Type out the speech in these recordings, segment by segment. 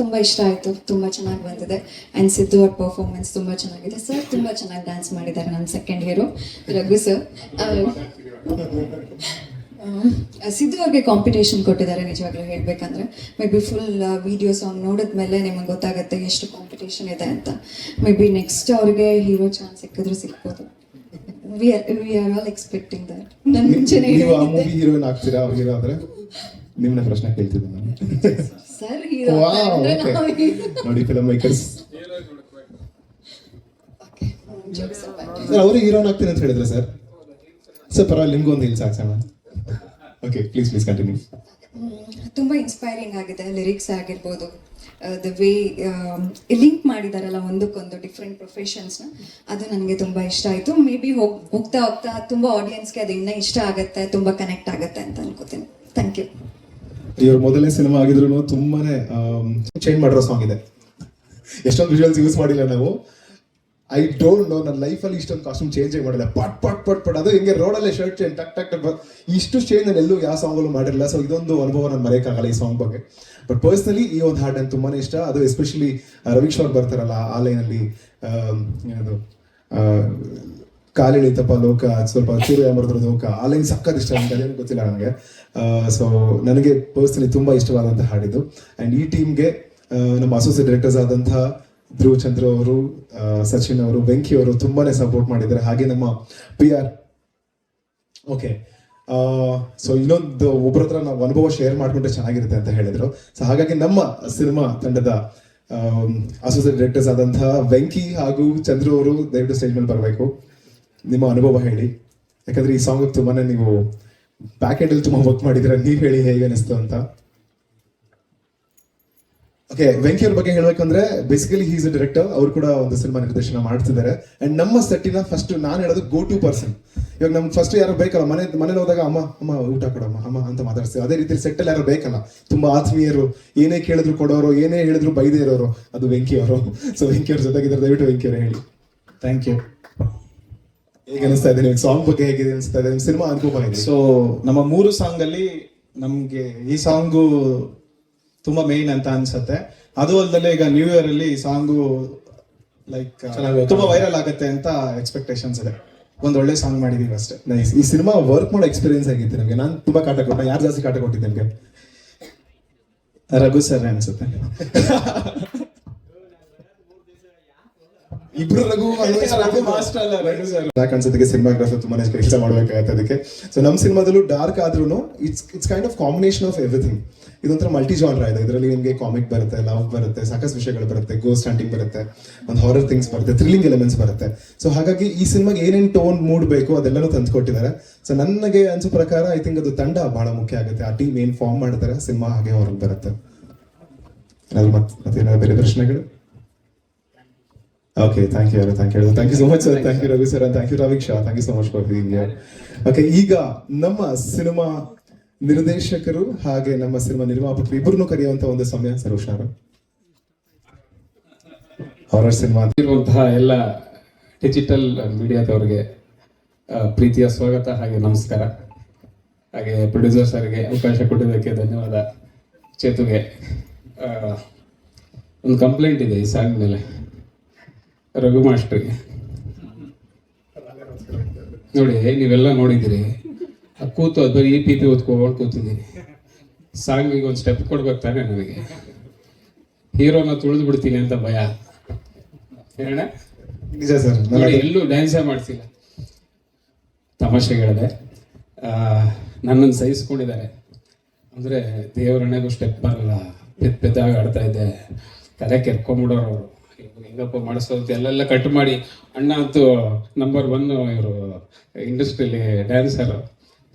ತುಂಬ ಇಷ್ಟ ಆಯಿತು. ತುಂಬ ಚೆನ್ನಾಗಿ ಬಂದಿದೆ. ಆ್ಯಂಡ್ ಸಿದ್ದು ಅವ್ರ ಪರ್ಫಾರ್ಮೆನ್ಸ್ ತುಂಬ ಚೆನ್ನಾಗಿದೆ. ಸರ್ ತುಂಬ ಚೆನ್ನಾಗಿ ಡ್ಯಾನ್ಸ್ ಮಾಡಿದ್ದಾರೆ ನಮ್ಮ second hero Raghu sir Siddu ಅವ್ರಿಗೆ ಕಾಂಪಿಟೇಷನ್ ಕೊಟ್ಟಿದ್ದಾರೆ ನಿಜವಾಗ್ಲೂ ಹೇಳ್ಬೇಕಂದ್ರೆ. Maybe full video song ನೋಡಿದ್ಮೇಲೆ ನಿಮಗೆ ಗೊತ್ತಾಗುತ್ತೆ ಎಷ್ಟು ಕಾಂಪಿಟೇಷನ್ ಇದೆ ಅಂತ. ಮೇ ಬಿ ನೆಕ್ಸ್ಟ್ ಅವ್ರಿಗೆ ಹೀರೋ ಚಾನ್ಸ್ ಸಿಕ್ಕಿದ್ರೆ ಸಿಕ್ಬೋದು we are we are all expecting that ನಾನು ಮುಂಚೆನೇ ಹೀರೋಯಿನ್ ಆಗ್ತೀರಾ ಹೀರೋ ಆದ್ರೆ ನಿಮ್ಮನ್ನ ಪ್ರಶ್ನೆ ಕೇಳ್ತಿದ್ದೆ ನಾನು. Sir hero. ನೋಡಿ ಫಿಲಮ್ ಮೇಕರ್ಸ್ ಸರ್ ಅವರು ಹೀರೋನ್ ಆಗ್ತೀನಿ ಅಂತ ಹೇಳಿದ್ರೆ ಸರ್. ಸರ್ ಪರವಾಗಿಲ್ಲ ನಿಮ್ಗೂ ಒಂದು ಇಲ್ಲಿ ಸಾಕು ಓಕೆ ಪ್ಲೀಸ್ ಪ್ಲೀಸ್ ಕಂಟಿನ್ಯೂ ತುಂಬ ಇನ್ಸ್ಪೈರಿಂಗ್ ಆಗಿದೆ ಲಿರಿಕ್ಸ್ ಆಗಿರ್ಬೋದು. ದ ವೇ ಲಿಂಕ್ ಮಾಡಿದಾರಲ್ಲ ಒಂದಕ್ಕೊಂದು ಡಿಫ್ರೆಂಟ್ ಪ್ರೊಫೆಷನ್ಸ್ನ ಅದು ನನಗೆ ತುಂಬ ಇಷ್ಟ ಆಯಿತು. ಮೇ ಬಿ ಹೋಗ್ ಹೋಗ್ತಾ ಹೋಗ್ತಾ ತುಂಬ ಆಡಿಯನ್ಸ್ಗೆ ಅದು ಇನ್ನೂ ಇಷ್ಟ ಆಗುತ್ತೆ ತುಂಬ ಕನೆಕ್ಟ್ ಆಗುತ್ತೆ ಅಂತ ಅನ್ಕೋತೀನಿ. ಥ್ಯಾಂಕ್ ಯು ಇವ್ರ ಮೊದಲನೇ ಸಿನಿಮಾ ಆಗಿದ್ರು ತುಂಬಾನೇ ಚೇಂಜ್ ಮಾಡಿರೋ ಸಾಂಗ್ ಇದೆ. ಎಷ್ಟೊಂದು ವಿಜುವಲ್ಸ್ ಯೂಸ್ ಮಾಡಿಲ್ಲ ನಾವು. ಐ ಡೋಂಟ್ ನೋ ನನ್ನ ಲೈಫಲ್ಲಿ ಇಷ್ಟೊಂದು ಕಾಸ್ಟ್ಯೂಮ್ ಚೇಂಜ್ ಮಾಡಿಲ್ಲ. ಪಟ್ ಪಟ್ ಪಟ್ ಪಟ್, ಅದು ಹಿಂಗೆ ರೋಡಲ್ಲೇ ಶರ್ಟ್ ಚೇಂಜ್ ಟಕ್ ಟಕ್ ಟಕ್ ಇಷ್ಟು ಚೇಂಜ್ ನಾನು ಎಲ್ಲೂ ಯಾವ ಸಾಂಗಲ್ಲೂ ಮಾಡಿರಲಿಲ್ಲ. ಸೊ ಇದೊಂದು ಅನುಭವ ನಾನು ಮರೆಯೋಕ್ಕಾಗಲ್ಲ ಈ ಸಾಂಗ್ ಬಗ್ಗೆ. ಬಟ್ ಪರ್ಸ್ನಲಿ ಈ ಒಂದು ಹಾಡು ನಂಗೆ ತುಂಬಾನೇ ಇಷ್ಟ. ಅದು ಎಸ್ಪೆಷಲಿ ರವೀಶ್ ಅವ್ರು ಬರ್ತಾರಲ್ಲ, ಆ ಲೈನಲ್ಲಿ ಕಾಲಿಳಿತಪ್ಪ ಲೋಕ, ಸ್ವಲ್ಪ ಚೂರು ಮರದ ಲೋಕ ಆ ಲೈನ್ ಸಕ್ಕತ್ ಇಷ್ಟ ಅಂತ ಅದೇನು ಗೊತ್ತಿಲ್ಲ ನನಗೆ. ಸೊ ನನಗೆ ಪರ್ಸನಲಿ ತುಂಬಾ ಇಷ್ಟವಾದಂಥ ಹಾಡಿದ್ದು ಅಂಡ್ ಈ ಟೀಮ್ಗೆ ನಮ್ಮ ಅಸೋಸಿಯೇಟ್ ಡೈರೆಕ್ಟರ್ಸ್ ಆದಂತಹ ಧ್ರುವ ಚಂದ್ರ ಅವರು ಸಚಿನ್ ಅವರು, ವೆಂಕಿ ಅವರು ತುಂಬಾನೇ ಸಪೋರ್ಟ್ ಮಾಡಿದ್ದಾರೆ. ಹಾಗೆ ನಮ್ಮ ಪಿ ಆರ್ ಓಕೆ ಸೊ ಇನ್ನೊಂದು ಒಬ್ಬರ ಹತ್ರ ನಾವು ಅನುಭವ ಶೇರ್ ಮಾಡಿಕೊಂಡ್ರೆ ಚೆನ್ನಾಗಿರುತ್ತೆ ಅಂತ ಹೇಳಿದ್ರು. ಸೊ ಹಾಗಾಗಿ ನಮ್ಮ ಸಿನಿಮಾ ತಂಡದ ಅಸೋಸಿಯೇಟ್ ಡೈರೆಕ್ಟರ್ಸ್ ಆದಂತಹ ವೆಂಕಿ ಹಾಗೂ ಚಂದ್ರ ಅವರು ದಯವಿಟ್ಟು ಸ್ಟೇಜ್ ಮೇಲೆ ಬರಬೇಕು. ನಿಮ್ಮ ಅನುಭವ ಹೇಳಿ. ಯಾಕಂದ್ರೆ ಈ ಸಾಂಗ್ ತುಂಬಾ ನೀವು ಬ್ಯಾಕ್ ಅಲ್ಲಿ ತುಂಬಾ ವರ್ಕ್ ಮಾಡಿದ್ರೆ ನೀವು ಹೇಳಿ ಹೇಗೆ ಅನಿಸ್ತು ಅಂತ. ಓಕೆ ವೆಂಕಿ ಅವ್ರ ಬಗ್ಗೆ ಹೇಳ್ಬೇಕಂದ್ರೆ ಬೇಸಿಕಲಿ ಹೀಸ್ ಅ ಡೈರೆಕ್ಟರ್ ಅವ್ರು ಕೂಡ ಒಂದು ಸಿನಿಮಾ ನಿರ್ದೇಶನ ಮಾಡ್ತಿದ್ದಾರೆ. ಅಂಡ್ ನಮ್ಮ ಸೆಟ್ಟಿನ ಫಸ್ಟ್ ನಾನು ಹೇಳೋದು ಗೋ ಟು ಪರ್ಸನ್ ಇವಾಗ ನಮ್ಗೆ ಫಸ್ಟ್ ಯಾರು ಬೇಕಲ್ಲ, ಮನೆ, ಮನೇಲಿ ಹೋದಾಗ ಅಮ್ಮ ಅಮ್ಮ ಊಟ ಕೊಡಮ್ಮ, ಅಮ್ಮ ಅಂತ ಮಾತಾಡ್ತೀವಿ ಅದೇ ರೀತಿ ಸೆಟ್ಟಲ್ಲಿ ಯಾರು ಬೇಕಲ್ಲ, ತುಂಬಾ ಆತ್ಮೀಯರು, ಏನೇ ಕೇಳಿದ್ರು ಕೊಡೋರು, ಏನೇ ಹೇಳಿದ್ರು ಬೈದೇ ಇರೋರು, ಅದು ವೆಂಕಿ ಅವರು. ಸೊ ವೆಂಕಿ ಅವ್ರ ಜೊತೆಗಿದ್ರೆ ದಯವಿಟ್ಟು ವೆಂಕಿ ಅವರು ಹೇಳಿ. ಥ್ಯಾಂಕ್ ಯು ಹೇಗೆ ಅನಿಸ್ತಾ ಇದೆ ನಿಮ್ಗೆ? ಸಾಂಗ್ ಬಗ್ಗೆ ಹೇಗೆ ಅನಿಸ್ತಾ ಇದೆ? ನಿಮ್ ಸಿನಿಮಾ ಅನುಭವ ಇದೆ ಸೊ ನಮ್ಮ ಮೂರು ಸಾಂಗ್ ಅಲ್ಲಿ ನಮ್ಗೆ ಈ ಸಾಂಗು ತುಂಬಾ ಮೇನ್ ಅಂತ ಅನ್ಸುತ್ತೆ. ಅದು ಅಲ್ಲದೆ ಈಗ ನ್ಯೂ ಇಯರ್ ಅಲ್ಲಿ ಈ ಸಾಂಗು ಲೈಕ್ ತುಂಬಾ ವೈರಲ್ ಆಗುತ್ತೆ ಅಂತ ಎಕ್ಸ್ಪೆಕ್ಟೇಷನ್ಸ್ ಇದೆ. ಒಂದ್ ಒಳ್ಳೆ ಸಾಂಗ್ ಮಾಡಿದೀವಿ ಅಷ್ಟೇ. ನೈಸ್ ಈ ಸಿನಿಮಾ ವರ್ಕ್ ಮಾಡೋ ಎಕ್ಸ್ಪೀರಿಯನ್ಸ್ ಆಗಿತ್ತು ನಮಗೆ? ನಾನು ತುಂಬಾ ಕಾಟ ಕೊಟ್ಟ. ಯಾರು ಜಾಸ್ತಿ ಕಾಟ ಕೊಟ್ಟಿದ್ದೆ ನಿಮಗೆ? ರಘು ಸರ್ ಅನ್ಸುತ್ತೆ. ಇಬ್ರು ರಘು ರಘು. ಮಾಸ್ಟರ್ ಅಲ್ಲ ರಘು ಸರ್ ಯಾಕೆ ಅನ್ಸೋದಕ್ಕೆ ಸಿನಿಮಾಗ್ರಾಫರ್ ತುಂಬಾನೇ ಕೆಲಸ ಮಾಡ್ಬೇಕಾಗತ್ತೆ ಅದಕ್ಕೆ. ಸೊ ನಮ್ಮ ಸಿನಿಮಾದಲ್ಲೂ ಡಾರ್ಕ್ ಆದ್ರೂ it's it's kind of combination of everything ಇದೊಂಥರ ಮಲ್ಟಿ ಜಾನ್ರ ಇದೆ. ಇದರಲ್ಲಿ ನಿಮಗೆ ಕಾಮಿಕ್ ಬರುತ್ತೆ ಲವ್ ಬರುತ್ತೆ ಸಾಕಷ್ಟು ವಿಷಯಗಳು ಬರುತ್ತೆ ಗೋಸ್ಟ್ ಹಂಟಿಂಗ್ ಬರುತ್ತೆ ಒಂದು ಹಾರರ್ ಥಿಂಗ್ಸ್ ಬರುತ್ತೆ ಥ್ರಿಲ್ಲಿಂಗ್ ಎಲಿಮೆಂಟ್ಸ್ ಬರುತ್ತೆ. ಸೊ ಹಾಗಾಗಿ ಈ ಸಿನಿಮಾಗೆ ಏನೇನು ಟೋನ್ ಮೂಡ್ ಬೇಕು ಅದೆಲ್ಲನೂ ತಂದುಕೊಟ್ಟಿದ್ದಾರೆ. ಸೊ ನನಗೆ ಅನ್ಸೋ ಪ್ರಕಾರ ಐ ಥಿಂಕ್ ಅದು ತಂಡ ಬಹಳ ಮುಖ್ಯ ಆಗುತ್ತೆ. ಆ ಟೀಮ್ ಏನ್ ಫಾರ್ಮ್ ಮಾಡ್ತಾರೆ ಸಿನಿಮಾ ಹಾಗೆ ಹೊರಗೆ ಬರುತ್ತೆ. ಏನಾದ್ರು ಮತ್ತೆ ಮತ್ತೇನಾದ್ರು ಬೇರೆ ಪ್ರಶ್ನೆಗಳು? Okay thank you thank you thank you so much sir thank you Ravi sir thank you ರವಿಕ್ Shah thank you so much for being okay ಈಗ ನಮ್ಮ ಸಿನಿಮಾ ನಿರ್ದೇಶಕರು ಹಾಗೆ ನಮ್ಮ ಸಿನಿಮಾ ನಿರ್ಮಾಪಕರು ಇಬ್ಬರನ್ನು ಕರೆಯುವಂತ ಒಂದು ಸಮಯ ಸರ್ ಹುಷಾರು. ಹಾರರ್ ಸಿನಿಮಾ ಇರುವಂತಹ ಎಲ್ಲ ಡಿಜಿಟಲ್ ಮೀಡಿಯಾದವ್ರಿಗೆ ಪ್ರೀತಿಯ ಸ್ವಾಗತ ಹಾಗೆ ನಮಸ್ಕಾರ. ಹಾಗೆ ಪ್ರೊಡ್ಯೂಸರ್ ಸರ್ಗೆ ಅವಕಾಶ ಕೊಟ್ಟಿದ್ದಕ್ಕೆ ಧನ್ಯವಾದ. ಚೇತುಗೆ ಒಂದು ಕಂಪ್ಲೇಂಟ್ ಇದೆ ಈ ಸಾಂಗ್ ಮೇಲೆ ರಘು ಮಾಸ್ಟ್ರಿಗೆ ನೋಡಿ ನೀವೆಲ್ಲ ನೋಡಿದ್ದೀರಿ. ಕೂತು ಅದು ಬರೀ ಪಿ ಪಿ ಓದ್ಕೊಂಡು ಕೂತಿದ್ದೀನಿ ಸಾಂಗಿಗೆ ಒಂದು ಸ್ಟೆಪ್ ಕೊಡ್ಬೇಕು ತಾನೆ ನನಗೆ ಹೀರೋನ ತುಳಿದು ಬಿಡ್ತೀನಿ ಅಂತ ಭಯ. ಹೇಳ ನಿಜ ಸರ್ ನೋಡಿ ಎಲ್ಲೂ ಡ್ಯಾನ್ಸೇ ಮಾಡ್ತಿಲ್ಲ ತಮಾಷೆ ಹೇಳಿದೆ ನನ್ನನ್ನು ಸಹಿಸ್ಕೊಂಡಿದ್ದಾರೆ. ಅಂದರೆ ದೇವರಣೆಗೂ ಸ್ಟೆಪ್ ಬರಲ್ಲ. ಪೆದ್ ಪೆದ್ದಾಗಿ ಆಡ್ತಾ ಇದ್ದೆ. ತಲೆ ಕೆರ್ಕೊಂಬಿಡೋರು ಅವರು. ಹೆಂಗಪ್ಪ ಮಾಡಿಸೋದು ಎಲ್ಲೆಲ್ಲ ಕಟ್ ಮಾಡಿ. ಅಣ್ಣ ಅಂತೂ ನಂಬರ್ ಒನ್ ಇವರು ಇಂಡಸ್ಟ್ರಿಲಿ ಡ್ಯಾನ್ಸರ್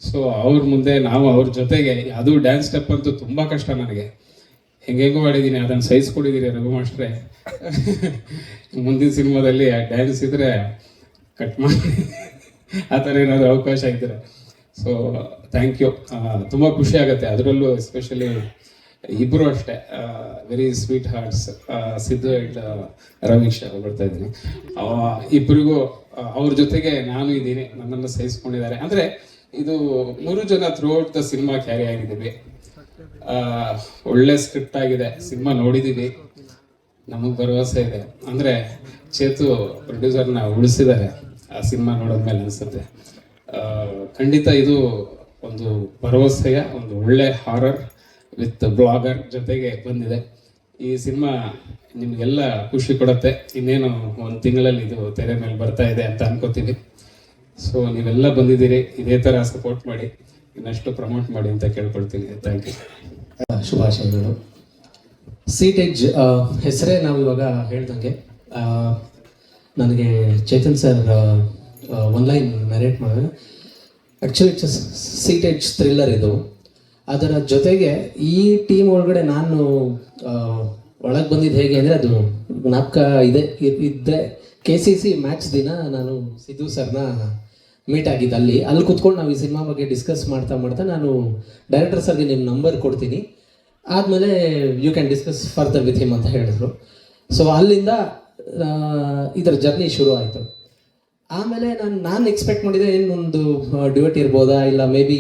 ಸೊ ಅವ್ರ ಮುಂದೆ ನಾವು ಅವ್ರ ಜೊತೆಗೆ, ಅದು ಡ್ಯಾನ್ಸ್ ಸ್ಟೆಪ್ ಅಂತೂ ತುಂಬ ಕಷ್ಟ ನನಗೆ. ಹೆಂಗೆಂಗೋ ಮಾಡಿದ್ದೀನಿ ಅದನ್ನು ಸಹಿಸ್ಕೊಂಡಿದ್ದೀರಿ ರಘು ಮಾಸ್ಟ್ರೆ ಮುಂದಿನ ಸಿನಿಮಾದಲ್ಲಿ ಡ್ಯಾನ್ಸ್ ಇದ್ರೆ ಕಟ್ ಮಾಡಿ. ಆ ಥರ ಏನಾದರೂ ಅವಕಾಶ ಇದ್ದರೆ ಸೊ ಥ್ಯಾಂಕ್ ಯು ತುಂಬ ಖುಷಿ ಆಗುತ್ತೆ. ಅದರಲ್ಲೂ ಎಸ್ಪೆಷಲಿ ಇಬ್ಬರು ಅಷ್ಟೇ very sweet hearts Siddu and Ramesh ಬರ್ತಾ ಇದ್ದೀನಿ ಇಬ್ಬರಿಗೂ ಅವ್ರ ಜೊತೆಗೆ ನಾನು ಇದ್ದೀನಿ, ನನ್ನನ್ನು ಸಹಿಸ್ಕೊಂಡಿದ್ದಾರೆ. ಅಂದರೆ ಇದು ಮೂರು ಜನ throughout the cinema carry ಆಗಿದ್ದೀವಿ ಒಳ್ಳೆ ಸ್ಕ್ರಿಪ್ಟ್ ಆಗಿದೆ ಸಿನಿಮಾ ನೋಡಿದ್ದೀವಿ ನಮಗೆ ಭರವಸೆ ಇದೆ. ಅಂದರೆ ಚೇತು ಪ್ರೊಡ್ಯೂಸರ್ನ ಉಳಿಸಿದ್ದಾರೆ, ಆ ಸಿನಿಮಾ ನೋಡಿದ್ಮೇಲೆ ಅನಿಸುತ್ತೆ. ಖಂಡಿತ ಇದು ಒಂದು ಭರವಸೆಯ, ಒಂದು ಒಳ್ಳೆ ಹಾರರ್ ವಿತ್ ಬ್ಲಾಗರ್ ಜೊತೆಗೆ ಬಂದಿದೆ. ಈ ಸಿನಿಮಾ ನಿಮಗೆಲ್ಲ ಖುಷಿ ಕೊಡುತ್ತೆ. ಇನ್ನೇನು ಒಂದು ತಿಂಗಳಲ್ಲಿ ಇದು ತೆರೆ ಮೇಲೆ ಬರ್ತಾ ಇದೆ ಅಂತ ಅನ್ಕೋತೀವಿ ಸೊ ನೀವೆಲ್ಲ ಬಂದಿದ್ದೀರಿ. ಇದೇ ಥರ ಸಪೋರ್ಟ್ ಮಾಡಿ, ಇನ್ನಷ್ಟು ಪ್ರಮೋಟ್ ಮಾಡಿ ಅಂತ ಕೇಳ್ಕೊಳ್ತೀನಿ. ಥ್ಯಾಂಕ್ ಯು ಶುಭಾಶಯಗಳು. ಸೀಟೇಜ್ ಹೆಸರೇ ನಾವು ಇವಾಗ ಹೇಳ್ದಂಗೆ. ನನಗೆ Chetan sir one line narrate ಮಾಡಿದ್ರೆ. ಆ್ಯಕ್ಚುಲಿ ಸೀಟೇಜ್ ಥ್ರಿಲ್ಲರ್ ಇದು. ಅದರ ಜೊತೆಗೆ ಈ ಟೀಮ್ ಒಳಗಡೆ ನಾನು ಒಳಗೆ ಬಂದಿದ್ದು ಹೇಗೆ ಅಂದರೆ ಅದು ಜ್ಞಾಪಕ ಇದೆ. ಇದ್ದೆ ಕೆ ಸಿ ಸಿ ಮ್ಯಾಚ್ ದಿನ ನಾನು ಸಿದ್ದು ಸರ್ನ ಮೀಟ್ ಆಗಿದ್ದು ಅಲ್ಲಿ. ಅಲ್ಲಿ ಕುತ್ಕೊಂಡು ನಾವು ಈ ಸಿನಿಮಾ ಬಗ್ಗೆ ಡಿಸ್ಕಸ್ ಮಾಡ್ತಾ ಮಾಡ್ತಾ ನಾನು ಡೈರೆಕ್ಟರ್ ಸರ್ಗೆ ನಿಮ್ಮ ನಂಬರ್ ಕೊಡ್ತೀನಿ. ಆದಮೇಲೆ you can discuss further with him ಅಂತ ಹೇಳಿದ್ರು. ಸೊ ಅಲ್ಲಿಂದ ಇದರ ಜರ್ನಿ ಶುರು ಆಯಿತು. ಆಮೇಲೆ ನಾನು ನಾನು ಎಕ್ಸ್ಪೆಕ್ಟ್ ಮಾಡಿದೆ ಏನೊಂದು ಡ್ಯೂಟ್ ಇರ್ಬೋದಾ? ಇಲ್ಲ maybe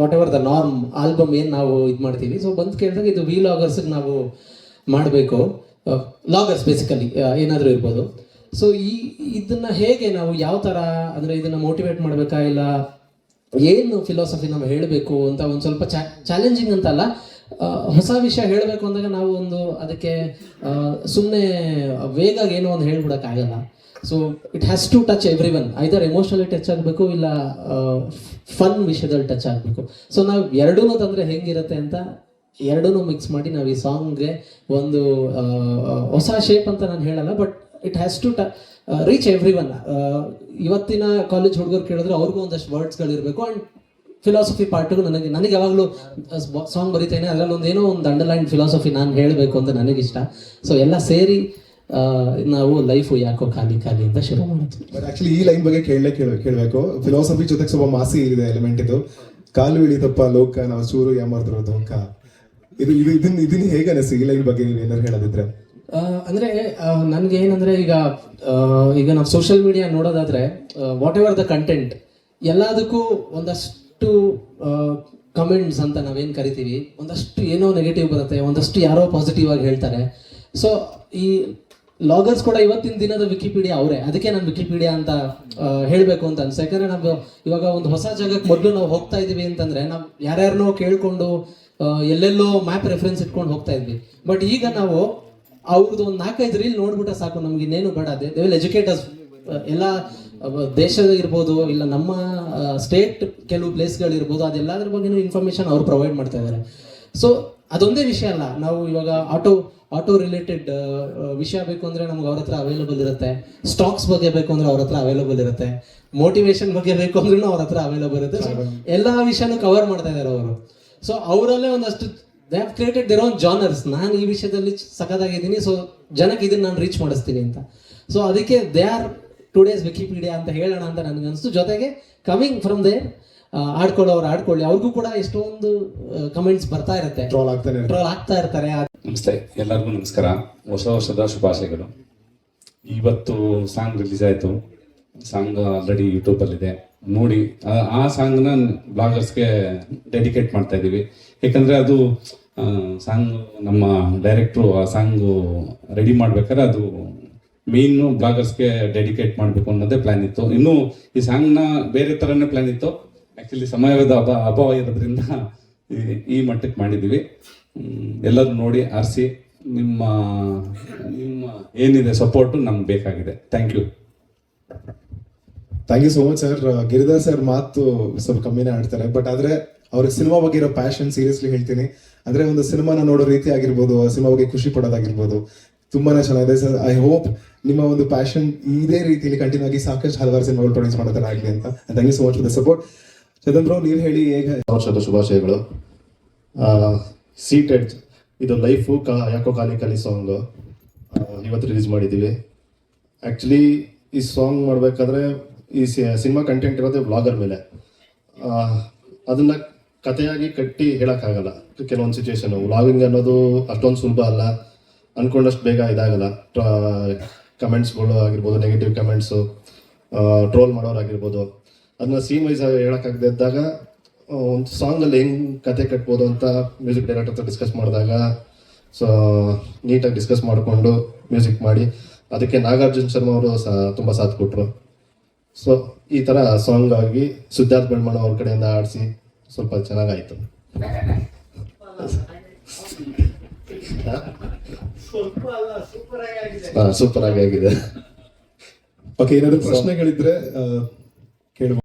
whatever the norm album ಏನು ನಾವು ಇದು ಮಾಡ್ತೀವಿ. ಸೊ ಬಂದು ಕೇಳಿದಾಗ ಇದು ವಿ ಲಾಗರ್ಸ್ಗೆ ನಾವು ಮಾಡಬೇಕು. ಲಾಗರ್ಸ್ ಬೇಸಿಕಲಿ ಏನಾದರೂ ಇರ್ಬೋದು. ಸೊ ಈ, ಇದನ್ನ ಹೇಗೆ ನಾವು ಯಾವ ಥರ ಅಂದರೆ ಇದನ್ನು ಮೋಟಿವೇಟ್ ಮಾಡಬೇಕಾ? ಇಲ್ಲ, ಏನು ಫಿಲಾಸಫಿ ನಾವು ಹೇಳಬೇಕು ಅಂತ ಒಂದು ಸ್ವಲ್ಪ ಚಾಲೆಂಜಿಂಗ್ ಅಂತಲ್ಲ ಅಲ್ಲ. ಹೊಸ ವಿಷಯ ಹೇಳಬೇಕು ಅಂದಾಗ ನಾವು ಒಂದು ಅದಕ್ಕೆ ಸುಮ್ಮನೆ ವೇಗ ಏನೋ ಒಂದು ಹೇಳ್ಬಿಡೋಕ್ಕಾಗಲ್ಲ so it has to touch every one either emotionally touch ಆಗಬೇಕು ಇಲ್ಲ ಫನ್ ವಿಷಯದಲ್ಲಿ ಟಚ್ ಆಗಬೇಕು. ಸೊ ನಾವು ಎರಡೂ ತಂದರೆ ಹೆಂಗಿರುತ್ತೆ ಅಂತ ಎರಡೂ ಮಿಕ್ಸ್ ಮಾಡಿ ನಾವು ಈ ಸಾಂಗ್ಗೆ ಒಂದು ಹೊಸ ಶೇಪ್ ಅಂತ ನಾನು ಹೇಳಲ್ಲ but it has to to reach every one ಇವತ್ತಿನ ಕಾಲೇಜ್ ಹುಡುಗರು ಕೇಳಿದ್ರೆ ಅವ್ರಿಗೂ ಒಂದಷ್ಟು ವರ್ಡ್ಸ್ಗಳಿರಬೇಕು ಆ್ಯಂಡ್ ಫಿಲಾಸಫಿ ಪಾರ್ಟ್ಗೂ ನನಗೆ ನನಗೆ ಯಾವಾಗಲೂ ಸಾಂಗ್ ಬರಿತೇನೆ ಅದರಲ್ಲಿ ಏನೋ ಒಂದು ಅಂಡರ್ಲೈನ್ ಫಿಲಾಸಫಿ ನಾನು ಹೇಳಬೇಕು ಅಂತ ನನಗಿಷ್ಟ. ಸೊ ಎಲ್ಲ ಸೇರಿ ನಾವು ಲೈಫ್ ಯಾಕೋ ಖಾಲಿ ಖಾಲಿ ಅಂತ ಶುರು ಮಾಡಿದ್ವಿ. ಬಟ್ ಆಕ್ಚುಲಿ ಈ ಲೈನ್ ಬಗ್ಗೆ ಕೇಳಲೇ ಕೇಳ ಕೇಳಬೇಕು. ಫಿಲಾಸಫಿ ಜೊತೆಗೆ ಸ್ವಲ್ಪ ಮಾಸಿ ಇದೆ ಎಲಿಮೆಂಟ್ ಇದು. ಕಾಲು ಇಳಿತಪ್ಪ ಲೋಕ ನಾವು ಚೂರು ಯಾಮಾರ್ದ್ರು ಲೋಕ ಇದು ಇದು ಇದನ್ನ ಇದನ್ನ ಹೇಗೆ ಅನಿಸಿ ಈ ಲೈನ್ ಬಗ್ಗೆ ನೀವು ಏನಾರು ಹೇಳೋದಿದ್ರೆ. ಅಂದ್ರೆ ನನ್ಗೆ ಏನಂದ್ರೆ ಈಗ ಈಗ ನಾವು ಸೋಷಿಯಲ್ ಮೀಡಿಯಾ ನೋಡೋದಾದ್ರೆ ವಾಟ್ ಎವರ್ ದ ಕಂಟೆಂಟ್ ಎಲ್ಲದಕ್ಕೂ ಒಂದಷ್ಟು ಕಮೆಂಟ್ಸ್ ಅಂತ ನಾವೇನು ಕರಿತೀವಿ ಒಂದಷ್ಟು ಏನೋ ನೆಗೆಟಿವ್ ಬರುತ್ತೆ ಒಂದಷ್ಟು ಯಾರೋ ಪಾಸಿಟಿವ್ ಆಗಿ ಹೇಳ್ತಾರೆ. ಸೊ ಈ ಲಾಗರ್ಸ್ ಕೂಡ ಇವತ್ತಿನ ದಿನದ ವಿಕಿಪೀಡಿಯಾ ಅವರೇ. ಅದಕ್ಕೆ ನಾನು ವಿಕಿಪೀಡಿಯಾ ಅಂತ ಹೇಳಬೇಕು ಅಂತ ಅನ್ಸುತ್ತೆ ಯಾಕಂದ್ರೆ ನಾವು ಇವಾಗ ಒಂದು ಹೊಸ ಜಾಗಕ್ಕೆ ಮೊದಲು ನಾವು ಹೋಗ್ತಾ ಇದೀವಿ ಅಂತಂದ್ರೆ ನಾವು ಯಾರ್ಯಾರನೋ ಕೇಳ್ಕೊಂಡು ಎಲ್ಲೆಲ್ಲೋ ಮ್ಯಾಪ್ ರೆಫರೆನ್ಸ್ ಇಟ್ಕೊಂಡು ಹೋಗ್ತಾ ಇದ್ವಿ. ಬಟ್ ಈಗ ನಾವು ಅವ್ರದ್ದು ಒಂದು ನಾಲ್ಕೈದು ರೀಲ್ ನೋಡ್ಬಿಟ್ರೆ ಸಾಕು. ನಮ್ಗೆ ಇನ್ನೇನು ಬೇಡ. ದೇ ವಿಲ್ ಎಜುಕೇಟರ್ಸ್ ಎಲ್ಲ ಅಹ್, ದೇಶದ ಇರ್ಬೋದು ಇಲ್ಲ ನಮ್ಮ ಸ್ಟೇಟ್ ಕೆಲವು ಪ್ಲೇಸ್ಗಳಿರ್ಬೋದು ಅದೆಲ್ಲದ್ರ ಬಗ್ಗೆ ಇನ್ಫಾರ್ಮೇಶನ್ ಅವ್ರು ಪ್ರೊವೈಡ್ ಮಾಡ್ತಾ ಇದ್ದಾರೆ ಸೊ ಅದೊಂದೇ ವಿಷಯ ಅಲ್ಲ. ನಾವು ಇವಾಗ ಆಟೋ ಆಟೋ ರಿಲೇಟೆಡ್ ವಿಷಯ ಬೇಕು ಅಂದ್ರೆ ನಮ್ಗೆ ಅವ್ರ ಹತ್ರ ಅವೈಲಬಲ್ ಇರುತ್ತೆ. ಸ್ಟಾಕ್ಸ್ ಬಗ್ಗೆ ಬೇಕು ಅಂದ್ರೆ ಅವ್ರ ಹತ್ರ ಅವೈಲಬಲ್ ಇರುತ್ತೆ. ಮೋಟಿವೇಶನ್ ಬಗ್ಗೆ ಬೇಕು ಅಂದ್ರೂ ಅವ್ರ ಹತ್ರ ಅವೈಲಬಲ್ ಇರುತ್ತೆ. ಎಲ್ಲ ಎಲ್ಲಾ ವಿಷಯನೂ ಕವರ್ ಮಾಡ್ತಾ ಇದ್ದಾರೆ ಅವರು. ಸೊ ಅವರಲ್ಲೇ ಒಂದಷ್ಟು they have created their own genres ನಾನು ಈ ವಿಷಯದಲ್ಲಿ ಸಖತ್ತಾಗಿದ್ದೀನಿ ಸೊ ಜನಕ್ಕೆ ಇದನ್ನ ನಾನು ರೀಚ್ ಮಾಡಿಸ್ತೀನಿ ಅಂತ. ಸೊ ಅದಕ್ಕೆ ದೇ ಆರ್ ಟುಡೇಸ್ ವಿಕಿಪೀಡಿಯಾ ಅಂತ ಹೇಳೋಣ ಅಂತ ನನಗನ್ನಿಸ್ತು ಜೊತೆಗೆ ಕಮಿಂಗ್ ಫ್ರಮ್ ದೇರ್ ಆಡ್ಕೊಳ್ಳೋರು ಆಡ್ಕೊಳ್ಳಿ. ಅವ್ರಿಗೂ ಕೂಡ ಎಷ್ಟೊಂದು ಕಮೆಂಟ್ಸ್ ಬರ್ತಾ ಇರುತ್ತೆ. ಟ್ರೋಲ್ ಆಗ್ತಾರೆ. ಟ್ರೋಲ್ ಆಗ್ತಾ ಇರ್ತಾರೆ. ನಮಸ್ತೆ. ಎಲ್ಲರಿಗೂ ನಮಸ್ಕಾರ. ಹೊಸ ವರ್ಷದ ಶುಭಾಶಯಗಳು. ಇವತ್ತು ಸಾಂಗ್ ರಿಲೀಸ್ ಆಯಿತು. ಸಾಂಗ್ ಆಲ್ರೆಡಿ ಯೂಟ್ಯೂಬಲ್ಲಿದೆ ನೋಡಿ ಆ- ಆ ಸಾಂಗ್ನ ಬ್ಲಾಗರ್ಸ್ಗೆ ಡೆಡಿಕೇಟ್ ಮಾಡ್ತಾ ಇದ್ದೀವಿ. ಯಾಕಂದರೆ ಅದು ಸಾಂಗ್ ನಮ್ಮ ಡೈರೆಕ್ಟ್ರು ಆ ಸಾಂಗು ರೆಡಿ ಮಾಡ್ಬೇಕಾದ್ರೆ ಅದು ಮೇಯ್ನು ಬ್ಲಾಗರ್ಸ್ಗೆ ಡೆಡಿಕೇಟ್ ಮಾಡಬೇಕು ಅನ್ನೋದೇ ಪ್ಲ್ಯಾನ್ ಇತ್ತು. ಇನ್ನು ಈ ಸಾಂಗ್ನ ಬೇರೆ ಥರನೇ ಪ್ಲ್ಯಾನ್ ಇತ್ತು. ಆ್ಯಕ್ಚುಲಿ ಸಮಯದ ಅಭ, ಅಭಾವ ಇರೋದ್ರಿಂದ ಈ- ಮಟ್ಟಕ್ಕೆ ಮಾಡಿದ್ದೀವಿ. ಎಲ್ಲರೂ ನೋಡಿ ಆರಿಸಿ, ನಿಮ್ಮ ನಿಮ್ಮ ಏನಿದೆ ಸಪೋರ್ಟು ನಮ್ಗೆ ಬೇಕಾಗಿದೆ. Thank you thank you so much sir Giridhar sir ಮಾತು ಸ್ವಲ್ಪ ಕಮ್ಮಿನೇ ಆಡ್ತಾರೆ. ಬಟ್ ಆದ್ರೆ ಅವ್ರ ಸಿನಿಮಾ ಬಗ್ಗೆ ಇರೋ ಪ್ಯಾಷನ್ ಸೀರಿಯಸ್ಲಿ ಹೇಳ್ತೀನಿ. ಅಂದ್ರೆ ಒಂದು ಸಿನಿಮಾನ ನೋಡೋ ರೀತಿ ಆಗಿರ್ಬೋದು, ಆ ಸಿನಿಮಾ ಬಗ್ಗೆ ಖುಷಿ ಪಡೋದಾಗಿರ್ಬೋದು, ತುಂಬಾನೇ ಚೆನ್ನಾಗಿದೆ ಸರ್ ಐ ಹೋಪ್ ನಿಮ್ಮ ಒಂದು ಪ್ಯಾಷನ್ ಇದೇ ರೀತಿಯಲ್ಲಿ ಕಂಟಿನ್ಯೂ ಆಗಿ ಸಾಕಷ್ಟು ಹಲವಾರು ಸಿನಿಮಾಗಳು ಪ್ರೊಡ್ಯೂಸ್ ಮಾಡೋ ಥರ ಆಗಲಿ ಅಂತ. Thank you so much for the support bro ನೀವು ಹೇಳಿ ಹೇಗೆ? ವರ್ಷದ ಶುಭಾಶಯಗಳು. ಸೀಟೆಡ್ ಇದು ಲೈಫು ಕಾ, ಯಾಕೋ ಖಾಲಿ ಖಾಲಿ ಸಾಂಗ್ ಇವತ್ತು ರಿಲೀಸ್ ಮಾಡಿದ್ದೀವಿ. ಆ್ಯಕ್ಚುಲಿ ಈ ಸಾಂಗ್ ಮಾಡಬೇಕಾದ್ರೆ ಈ ಸಿನಿಮಾ ಕಂಟೆಂಟ್ ಇರೋದೇ ವ್ಲಾಗರ್ ಮೇಲೆ. ಅದನ್ನು ಕಥೆಯಾಗಿ ಕಟ್ಟಿ ಹೇಳೋಕ್ಕಾಗಲ್ಲ. ಕೆಲವೊಂದು ಸಿಚುಯೇಷನ್ ವ್ಲಾಗಿಂಗ್ ಅನ್ನೋದು ಅಷ್ಟೊಂದು ಸುಲಭ ಅಲ್ಲ. ಅಂದ್ಕೊಂಡಷ್ಟು ಬೇಗ ಇದಾಗಲ್ಲ. ಕಮೆಂಟ್ಸ್ಗಳು ಆಗಿರ್ಬೋದು ನೆಗೆಟಿವ್ ಕಮೆಂಟ್ಸು ಟ್ರೋಲ್ ಮಾಡೋರಾಗಿರ್ಬೋದು. ಅದನ್ನ ವೈಸ್ ಹೇಳೋಕ್ಕಾಗದೇ ಇದ್ದಾಗ ಒಂದು ಸಾಂಗಲ್ಲಿ ಹೆಂಗ್ ಕತೆ ಕಟ್ಬೋದು ಅಂತ ಮ್ಯೂಸಿಕ್ ಡೈರೆಕ್ಟರ್ ಹತ್ರ ಡಿಸ್ಕಸ್ ಮಾಡಿದಾಗ ಸೊ ನೀಟಾಗಿ ಡಿಸ್ಕಸ್ ಮಾಡಿಕೊಂಡು ಮ್ಯೂಸಿಕ್ ಮಾಡಿ, ಅದಕ್ಕೆ ನಾಗಾರ್ಜುನ್ ಶರ್ಮಾ ಅವರು ತುಂಬಾ ತುಂಬ ಸಾಥ್ ಕೊಟ್ಟರು ಸೊ ಈ ಥರ ಸಾಂಗ್ ಆಗಿ ಸಿದ್ಧಾರ್ಥ್ ಬೆಳ್ಮಣ ಅವ್ರ ಕಡೆಯಿಂದ ಆಡಿಸಿ ಸ್ವಲ್ಪ ಚೆನ್ನಾಗಾಯಿತು. ಸೂಪರ್ ಆಗಿ ಆಗಿದೆ. ಓಕೆ ಏನಾದ್ರು ಪ್ರಶ್ನೆಗಳಿದ್ರೆ ಕೇಳುವ.